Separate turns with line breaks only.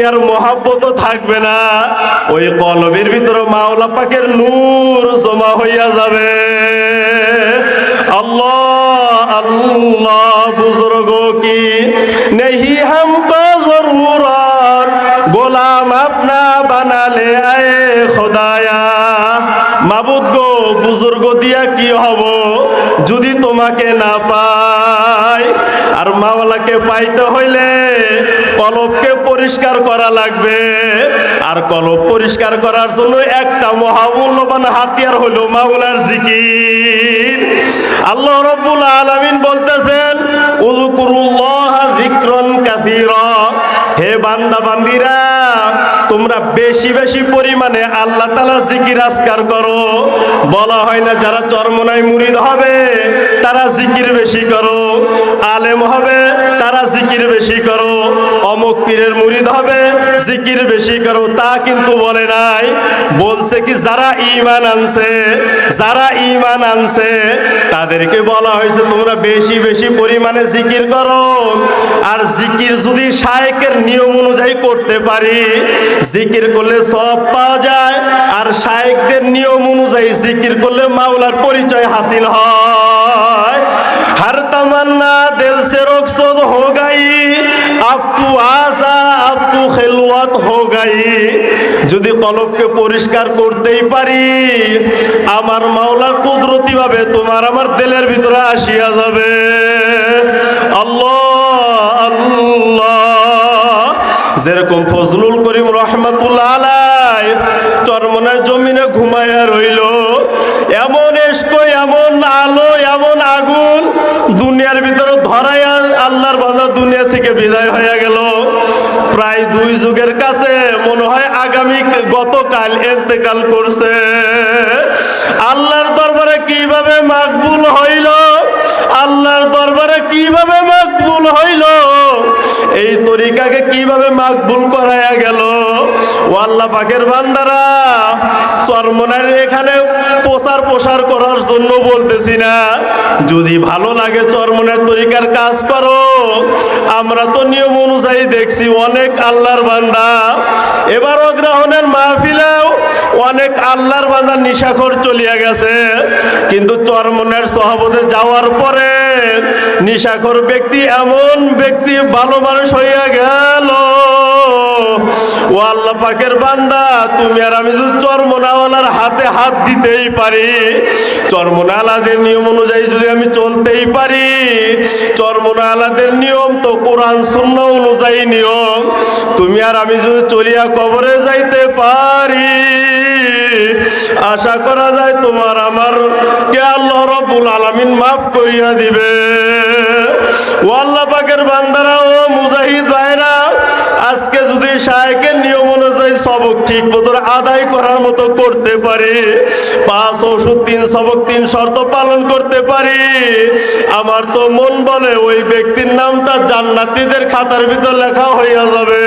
দুনিয়ার মহাব্বত থাকবে না। ওই কলবের ভিতরে মাওলা পাকের নূর জমা হইয়া যাবে। আল্লাহ আল্লাহ, বুজুর্গ কি? নেহি হামকো জরুরত। গোলাম আপনা বানালে আয়ে খোদায়া। মাবুদ গো, বুজুর্গ দিয়া কি হব? যদি তোমাকে না পায় আর মাওলাকে পাইতে হইলে কলবকে পরিষ্কার করা লাগবে। আর কলব পরিষ্কার করার জন্য একটা মহামূল্যবান হাতিয়ার হলো মাওলার জিকির। আল্লাহ রব্বুল আলামিন বলতেছেন, উযকুরুল্লাহ যিকরান কাসীরা। হে বান্দা বান্দিরা তোমরা বেশি বেশি পরিমাণে আল্লাহ তাআলা জিকির আজকার করো। বলা হয় না যারা চরমনায় মুরিদ হবে, তারা জিকির বেশি করো। আলেম হবে, তারা জিকির বেশি করো। অমুক পীরের মুরিদ হবে, জিকির বেশি করো, তা কিন্তু বলে নাই। বলছে কি, যারা ইমান আনছে, যারা ইমান আনছে, তাদেরকে বলা হয়েছে, তোমরা বেশি বেশি পরিমাণে জিকির করো। আর জিকির যদি শায়েকের নিয়ম অনুযায়ী করতে পারি, জিকির করলে সব পাওয়া যায়, আর শায়েকদের নিয়ম অনুযায়ী জিকির করলে মাওলার পরিচয় হাসিল হয়। হার তামান্না, দেল মত হো যদি কলবকে পরিষ্কার করতেই পারি, আমার মাওলার কুদরতি ভাবে তোমার আমার তেলের ভিতরে আসিয়া যাবে। আল্লাহ আল্লাহ। যেরকম ফজলুল করিম রহমাতুল্লাহ আলাই চরমনার জমিনে ঘুমাইয়া রইল। এমন এসকো এমন আলো, এমন আগুন দুনিয়ার ভিতরে ধরাইয়া আল্লাহর বান্দা দুনিয়া থেকে বিদায় হয়ে গেল। প্রায় দুই যুগের কাছে মনে হয় আগামী গতকাল এতেকাল করছে। আল্লাহর দরবারে কীভাবে মাকবুল হইল? আল্লাহর দরবারে কীভাবে মাকবুল হইল? এই তরিকাকে কীভাবে মাকবুল করায়া গেল? ও আল্লাহ পাকের বান্দারা চরমনার এখানে প্রচার প্রসার করার জন্য বলতেছি না। যদি ভালো লাগে চরমনের তরিকার কাজ করো। আমরা তো নিয়ম অনুযায়ী দেখছি অনেক আল্লাহর বান্দা। এবার অগ্রহণের মাহফিলেও অনেক আল্লাহর বান্দা নিশাখর চলিয়া গেছে। কিন্তু চরমনের সহবতে যাওয়ার পরে নিশাখর ব্যক্তি এমন ব্যক্তি ভালো মানুষ হইয়া গেল। আল্লাহ পাকের বান্দা, তুমি আর আমি যদি চর্মনাওয়ালার হাতে হাত দিতেই পারি, চর্মনাওয়ালাদের নিয়ম অনুযায়ী যদি আমি চলতেই পারি, চর্মনাওয়ালাদের নিয়ম তো কোরআন শূন্য অনুযায়ী নিয়ম, তুমি আর আমি যদি চলিয়া কবরে যাইতে পারি, আশা করা যায় তোমার আমার কে আল্লাহ রব্বুল আলামিন মাফ করিয়া দিবে। ও আল্লাহ পাকের বান্দারা, ও মুজাহিদ ভাইরা, আজকে যদি শায়েকের ঠিক মতো আদায় করার মতো করতে পারি। পাঁচ ওষুধ, তিন সবক, তিন শর্ত পালন করতে পারি। আমার তো মন বলে, ওই ব্যক্তির নামটা জান্নাতিদের খাতার ভিতর লেখা হইয়া যাবে।